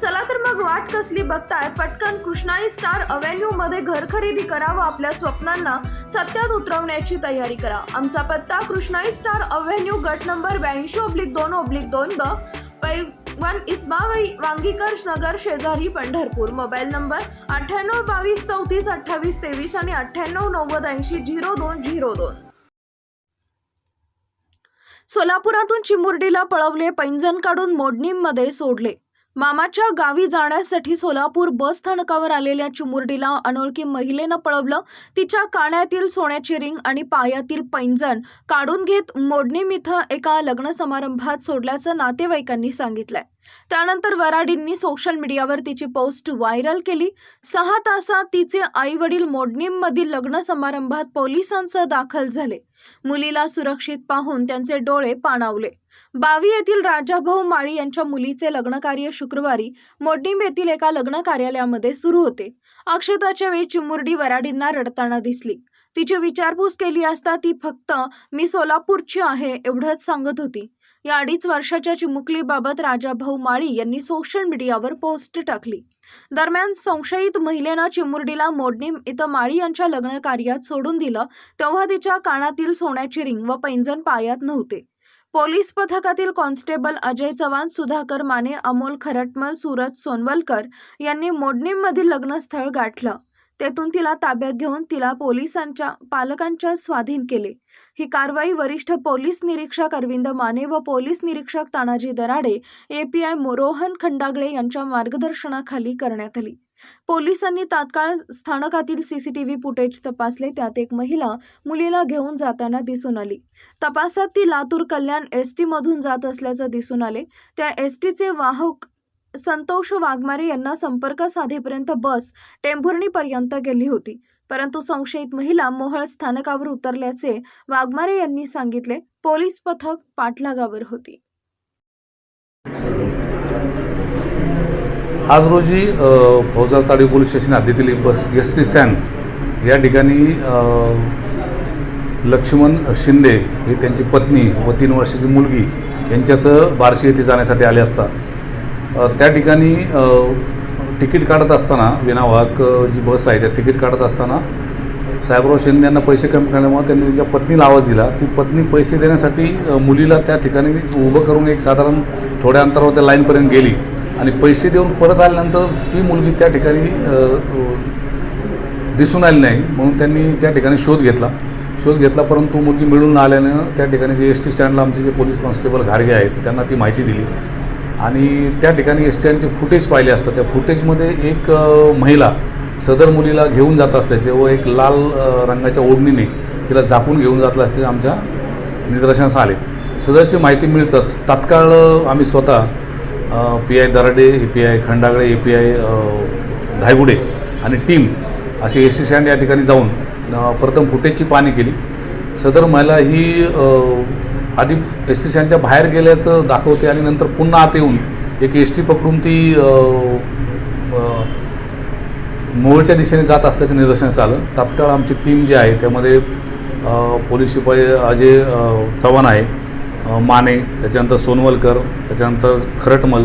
चला तर मग वाट कसली बघताय. पटकन कृष्णाई स्टार अव्हेन्यू मध्ये घर खरेदी करा व आपल्या स्वप्नांना सत्यात उतरवण्याची तयारी करा. आमचा पत्ता कृष्णाई स्टार अव्हेन्यू गट नंबर ब्याऐंशी ओब्लिक दोन ओब्लिक दोन ब पै वन इस्माबाई वांगीकर नगर शेजारी पंढरपूर. मोबाईल नंबर अठ्ठ्याण्णव बावीस चौतीस अठ्ठावीस तेवीस आणि अठ्ठ्याण्णव नव्वद ऐंशी झिरो दोन झिरो दोन. सोलापुरातून चिमुरडीला पळवले पैंजण काढून मोडणीमध्ये सोडले. मामाच्या गावी जाण्यासाठी सोलापूर बस स्थानकावर आलेल्या चिमुरडीला अनोळखी महिलेनं पळवलं. तिच्या काण्यातील सोन्याची रिंग आणि पायातील पैंजण काढून घेत मोडणीम इथं एका लग्न समारंभात सोडल्याचं नातेवाईकांनी सांगितलंय. त्यानंतर वराडींनी सोशल मीडियावर तिची पोस्ट व्हायरल केली. सहा तासात तिचे आई वडील मोडणीमधील लग्न समारंभात पोलिसांसह दाखल झाले. मुलीला सुरक्षित पाहून त्यांचे डोळे पाणावले. बावी येथील राजाभाऊ माळी यांच्या मुलीचे लग्न कार्य शुक्रवारी मोडणीम येथील एका लग्न कार्यालयामध्ये सुरू होते. अक्षताच्या वेळी चिमुरडी वराडींना रडताना दिसली. तिची विचारपूस केली असता ती फक्त मी सोलापूरची आहे एवढंच सांगत होती. या अडीच वर्षाच्या चिमुकलीबाबत राजाभाऊ माळी यांनी सोशल मीडियावर पोस्ट टाकली. दरम्यान संशयित महिलेनं चिमुरडीला मोडणीम इथं माळी यांच्या लग्न कार्यात सोडून दिलं तेव्हा तिच्या कानातील सोन्याची रिंग व पैंजण पायात नव्हते. पोलीस पथकातील कॉन्स्टेबल अजय चव्हाण सुधाकर माने अमोल खरटमल सूरज सोनवलकर यांनी मोडणीमधील लग्नस्थळ गाठलं. तेथून तिला ताब्यात घेऊन तिला पोलिसांच्या पालकांच्या स्वाधीन केले. ही कारवाई वरिष्ठ पोलीस निरीक्षक अरविंद माने व पोलीस निरीक्षक Tanaji Darade A P I मोरोहन Khandagale यांच्या मार्गदर्शनाखाली करण्यात आली. पोलिसांनी तात्काळ स्थानकातील सीसीटीव्ही फुटेज तपासले. त्यात एक महिला मुलीला घेऊन जाताना दिसून आली. तपासात ती लातूर कल्याण एस मधून जात असल्याचं दिसून आले. त्या एस टीचे वाहक संतोष वाघमारे यांना संपर्क साधेपर्यंत बस टेंभुर्णीपर्यंत गेली होती. परंतु संशयित महिला मोहळ स्थानकावर उतरल्याचे वाघमारे यांनी सांगितले. पोलीस पथक पाठलागावर होती. आज रोजी अ, फौजदार ताडी पोलीस स्टेशन हद्दीतील बस एस टी स्टँड या ठिकाणी लक्ष्मण शिंदे हे त्यांची पत्नी व तीन वर्षाची मुलगी यांच्यासह बार्शी येथे जाण्यासाठी आले असता. त्या ठिकाणी तिकीट काढत असताना विनावाहक जी बस आहे त्या तिकीट काढत असताना साहेबराव शिंदे यांना पैसे कमी करण्यामुळे त्यांनी त्यांच्या पत्नीला आवाज दिला ती पत्नी पैसे देण्यासाठी मुलीला त्या ठिकाणी उभं करून एक साधारण थोड्या अंतरावर त्या लाईनपर्यंत गेली आणि पैसे देऊन परत आल्यानंतर ती मुलगी त्या ठिकाणी दिसून आली नाही. म्हणून त्यांनी त्या ठिकाणी शोध घेतला. शोध घेतला परंतु मुलगी मिळून न आल्यानं त्या ठिकाणी जे एस टी स्टँडला आमचे जे पोलीस कॉन्स्टेबल घारगे आहेत त्यांना ती माहिती दिली. आणि त्या ठिकाणी एस टी स्टँडचे फुटेज पाहिले असतं त्या फुटेजमध्ये एक महिला सदर मुलीला घेऊन जात असल्याचे व एक लाल रंगाच्या ओढणीने तिला झाकून घेऊन जात असल्याचे आमच्या निदर्शनास आले. सदरची माहिती मिळताच तात्काळ आम्ही स्वतः P I Darade A P I Khandagale A P I Dhaygude आणि टीम असे एस टी स्टँड या ठिकाणी जाऊन प्रथम फुटेजची पाहणी केली. सदर महिला ही आधी एस टी स्टँडच्या बाहेर गेल्याचं दाखवते आणि नंतर पुन्हा आत येऊन एक एस टी पकडून ती अ, मोहोळच्या दिशेने जात असल्याचं निदर्शनास आलं. तात्काळ आमची टीम जी आहे त्यामध्ये पोलीस शिपाई अजय चव्हाण आहे माने त्याच्यानंतर सोनवलकर त्याच्यानंतर खरटमल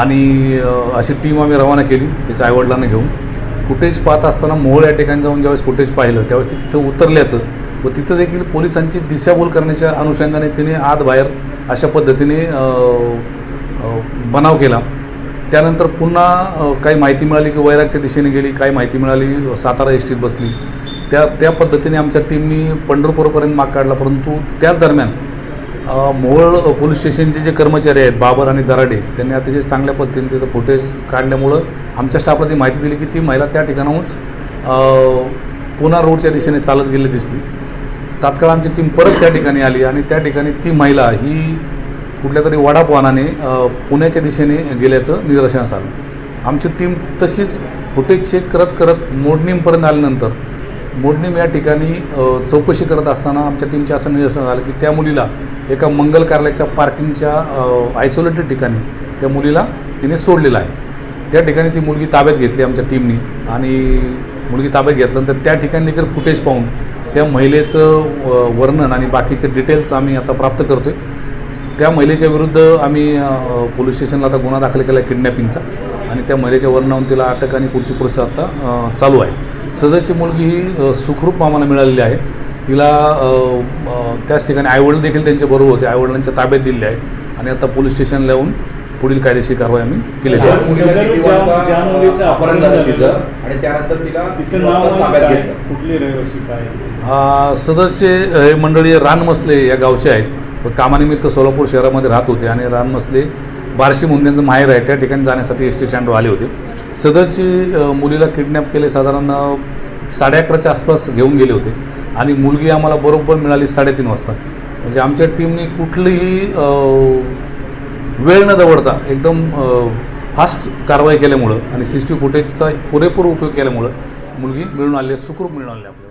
आणि अशी टीम आम्ही रवाना केली त्याच्या आईवडिलांना घेऊन. फुटेज पाहत असताना मोहोळ या ठिकाणी जाऊन ज्यावेळेस फुटेज पाहिलं त्यावेळेस ती तिथं उतरल्याचं व तिथं देखील पोलिसांची दिशाभूल करण्याच्या अनुषंगाने तिने आत बाहेर अशा पद्धतीने बनाव केला. त्यानंतर पुन्हा काही माहिती मिळाली की वैरागच्या दिशेने गेली काही माहिती मिळाली सातारा एस टीत बसली. त्या त्या पद्धतीने आमच्या टीमनी पंढरपूरपर्यंत माग काढला परंतु त्याच दरम्यान मोहोळ पोलीस स्टेशनचे जे कर्मचारी आहेत बाबर आणि दराडे त्यांनी अतिशय चांगल्या पद्धतीने त्याचं फुटेज काढल्यामुळं आमच्या स्टाफला ती माहिती दिली की ती महिला त्या ठिकाणाहूनच पुन्हा रोडच्या दिशेने चालत गेली दिसली. तात्काळ आमची टीम परत त्या ठिकाणी आली आणि त्या ठिकाणी ती महिला ही कुठल्या तरी वडापवानाने पुण्याच्या दिशेने गेल्याचं निदर्शनास आलं. आमची टीम तशीच फुटेज चेक करत करत मोडणीमपर्यंत आल्यानंतर मोडणीम या ठिकाणी चौकशी करत असताना आमच्या टीमच्या असं निदर्शन झालं की त्या मुलीला एका मंगल कार्यालयाच्या पार्किंगच्या आयसोलेटेड ठिकाणी त्या मुलीला तिने सोडलेलं आहे. त्या ठिकाणी ती मुलगी ताब्यात घेतली आमच्या टीमनी आणि मुलगी ताब्यात घेतल्यानंतर त्या ठिकाणी देखील फुटेज पाहून त्या महिलेचं वर्णन आणि बाकीचे डिटेल्स आम्ही आता प्राप्त करतो आहे त्या महिलेच्या विरुद्ध आम्ही पोलीस स्टेशनला आता गुन्हा दाखल केला आहे किडनॅपिंगचा आणि त्या महिलेच्या वर्णनावरून तिला अटक आणि पुढची प्रोसेस आता चालू आहे. सदरची मुलगी ही सुखरूप आम्हाला मिळालेली आहे. तिला त्याच ठिकाणी आईवडील देखील त्यांच्याबरोबर होते. आईवडिलांच्या ताब्यात दिले आहे. आणि आता पोलीस स्टेशनला येऊन पुढील कायदेशीर कारवाई आम्ही केलेली आहे. सदरचे हे मंडळी रानमसले या गावचे आहेत. पण कामानिमित्त सोलापूर शहरामध्ये राहत होते आणि रानमसले बार्शी म्हणून माहेर आहे त्या ठिकाणी जाण्यासाठी एस टी स्टँडवर आले होते. सदरची मुलीला किडनॅप केले साधारण साडे अकराच्या आसपास घेऊन गेले होते. आणि मुलगी आम्हाला बरोबर मिळाली साडेतीन वाजता. म्हणजे आमच्या टीमने कुठलीही वेळ न दवडता एकदम फास्ट कारवाई केल्यामुळं आणि सी सी टी व्ही फुटेजचा पुरेपूर उपयोग केल्यामुळं मुलगी मिळून आली आहे, सुखरूप मिळून आली आहे आपल्याला.